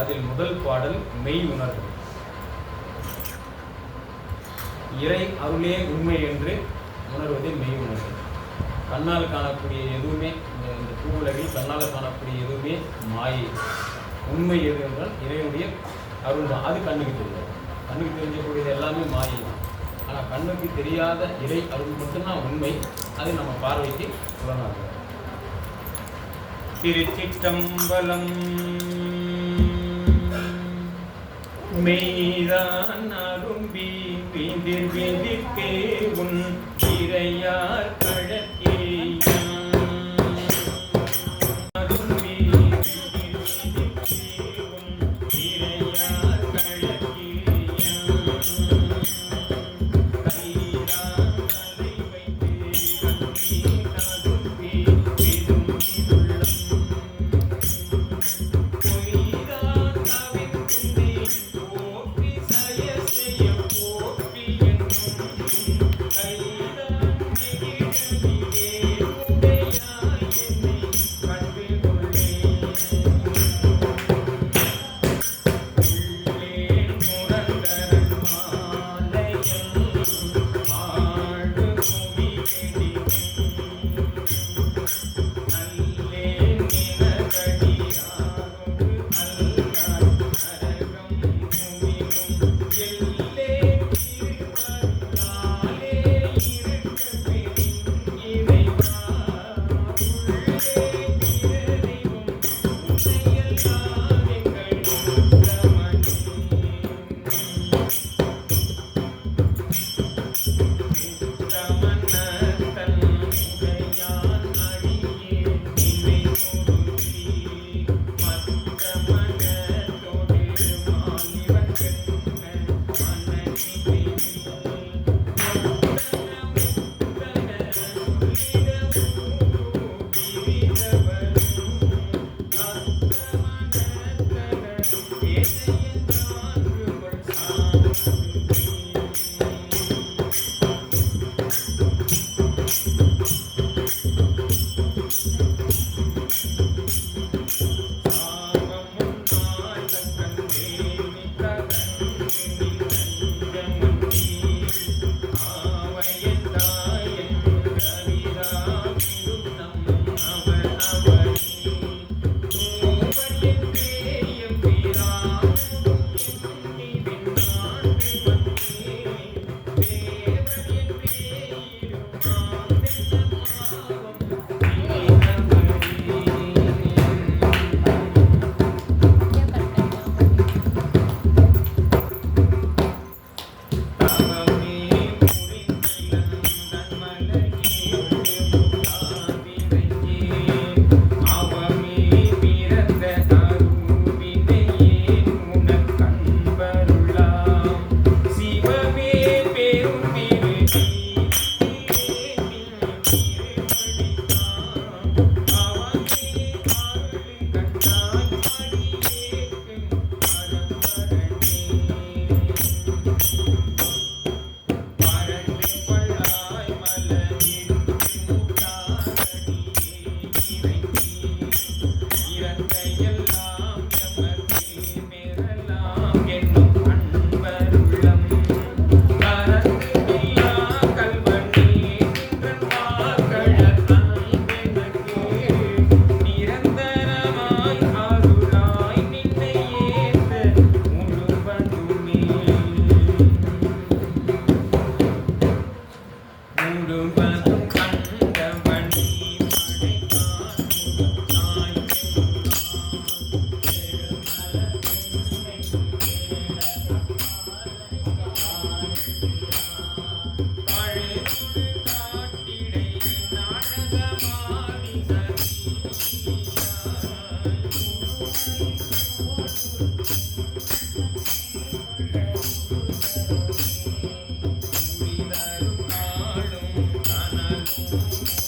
அதில் முதல் பாடல் மெய் உணர்வு. இறை அருளே உண்மை என்று உணர்வதே மெய் உணர்வு. கண்ணால் காணக்கூடிய எதுவுமே இந்த பூவுலகில் கண்ணால் காணக்கூடிய எதுவுமே மாயை. உண்மை எது என்றால் இறையுடைய அருள் தான். அது கண்ணுக்கு தெரியாது. கண்ணுக்கு தெரிஞ்சக்கூடியது எல்லாமே மாயை தான். ஆனால் கண்ணுக்கு தெரியாத இறை அருள் மட்டும்தான் உண்மை. அது நம்ம பார்வைக்கு புலனாகும். திருச்சிட்டம்பலம் மெய்தான் அரும்பி விதிர் விதிக்கே உன்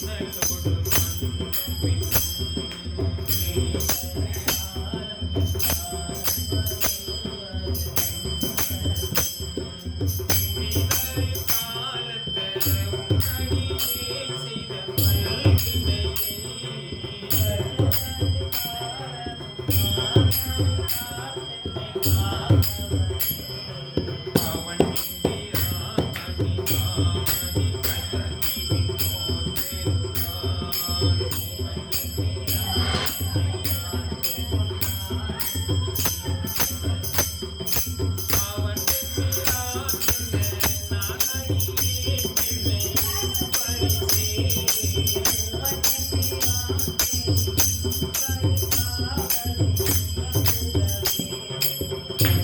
Nerede burada?